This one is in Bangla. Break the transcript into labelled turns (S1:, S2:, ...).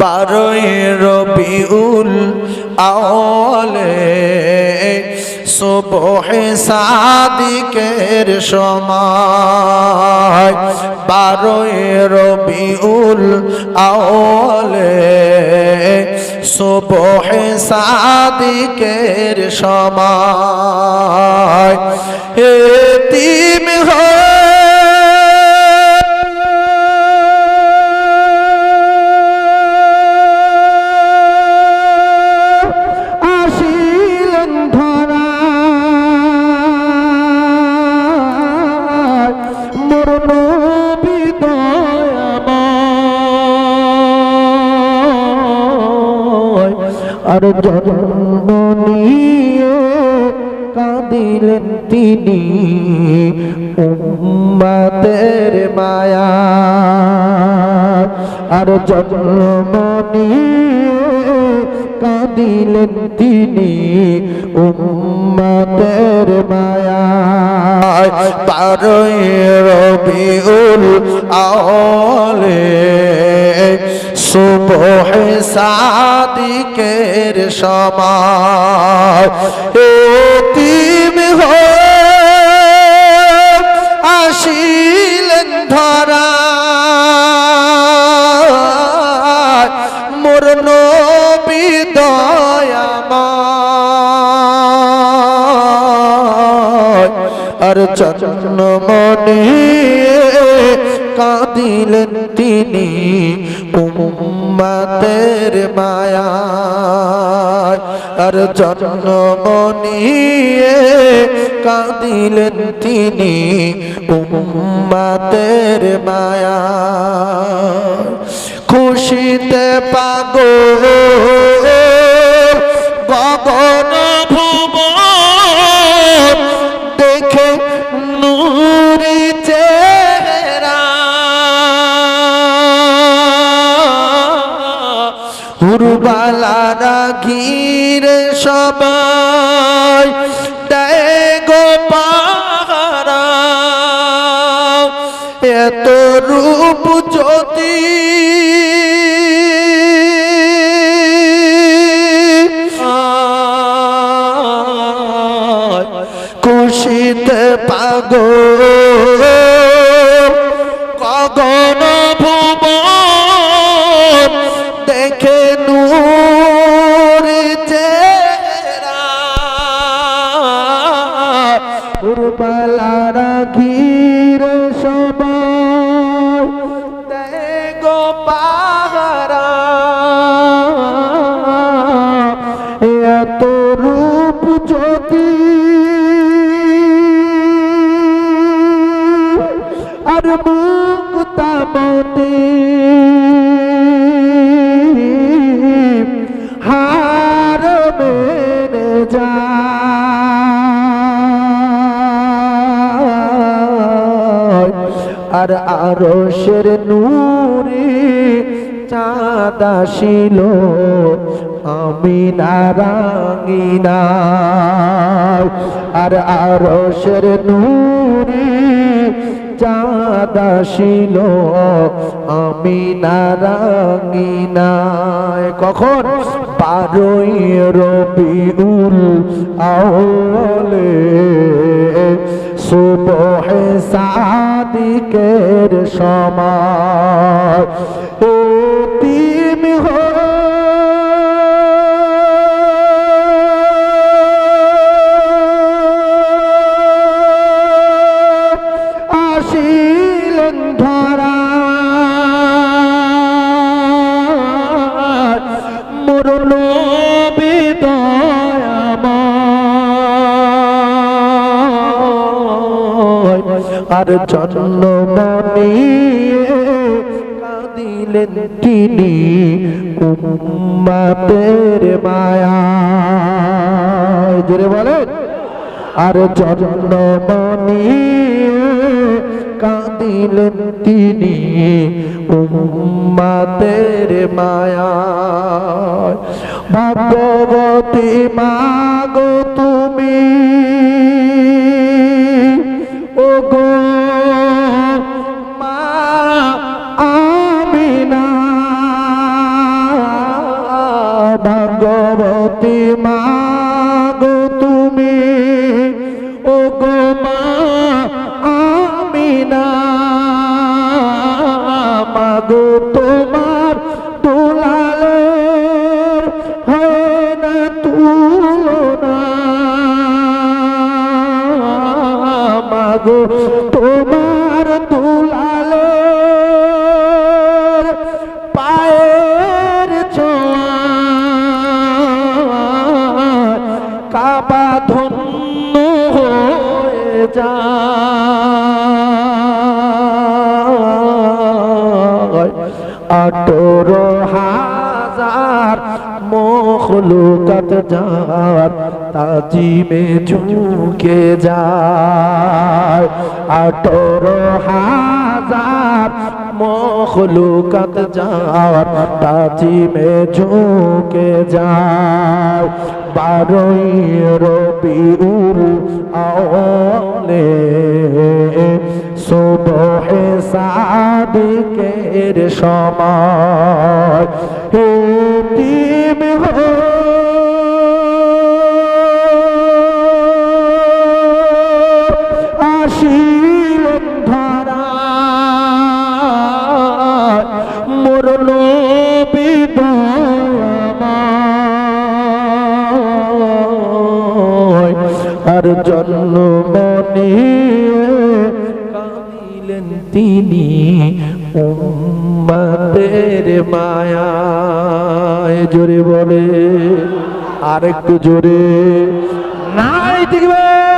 S1: বারোই রবিউল আওয়ালে সুবহে সাদিকের সময় বারোই রবিউল আওয়ালে সুবহে সাদিকের সময় এতিম
S2: আসিলেন আর জন্ম নিয়ে কাঁদিলেন তিনি উম্মাদের মায়া। আর জন্ম নিয়ে কাঁদিলেন তিনি উম্মাদের মায়া
S1: বারোই রবিউল আওয়ালে সুবহে সাদিকের সময়। এতিম হয়ে আসিলেন ধরা মোর নবী দয়াময়। আর জন্মনি কাঁদিলেন তিনি উম্মাদের মায়া আর জন্মনি কাঁদিলেন তিনি উম্মাদের মায়া খুশিতে পাগো গগন ভুব দেখে সবাই গো পাহারা। এত রূপ জ্যোতি খুশিতে পাগ। গগন ভুব দেখে নূর চেহারা
S2: উরবালারা ঘিরে সবাই দেয় গো পাহারা। এত রূপ জ্যোতি আর আরশের নূরে চাঁদ আসিল। আমি নারাঙিনা আর আরশের নূরে চাঁদ আসিল। আমি নারাঙিনায় কখন? বারোই রবিউল আউলে সুবহে সাদিকের সময়। আর জন্মনি কাঁদিলেন তিনি উম্মাতের মায়া জোরে বলেন। আর জন্মনি কাঁদিলেন তিনি উম্মাতের মায়া ভাগবতী মাগো তুমি ভাগবতী মা তুমি, ও গো মা আমিনা। মা গো তোমার দুলালের হয় না তুলনা। মাগো তোমার দুলালের হয়ে যায়। আঠেরো হাজার মখলুকাত যার তাজিমে ঝুঁকে যায়। আঠেরো হাজার মখলুকাত যাওয়ার তাজিমে ঝুঁকে যাও বারোই রবিউল আওয়ালে সুবহে সাদিকের সময় হেতিম আর জন্ম মনে কামিলেন তিনি উম্মতের মায়া জোরে বলে আর একটু জোরে নাই দেখবে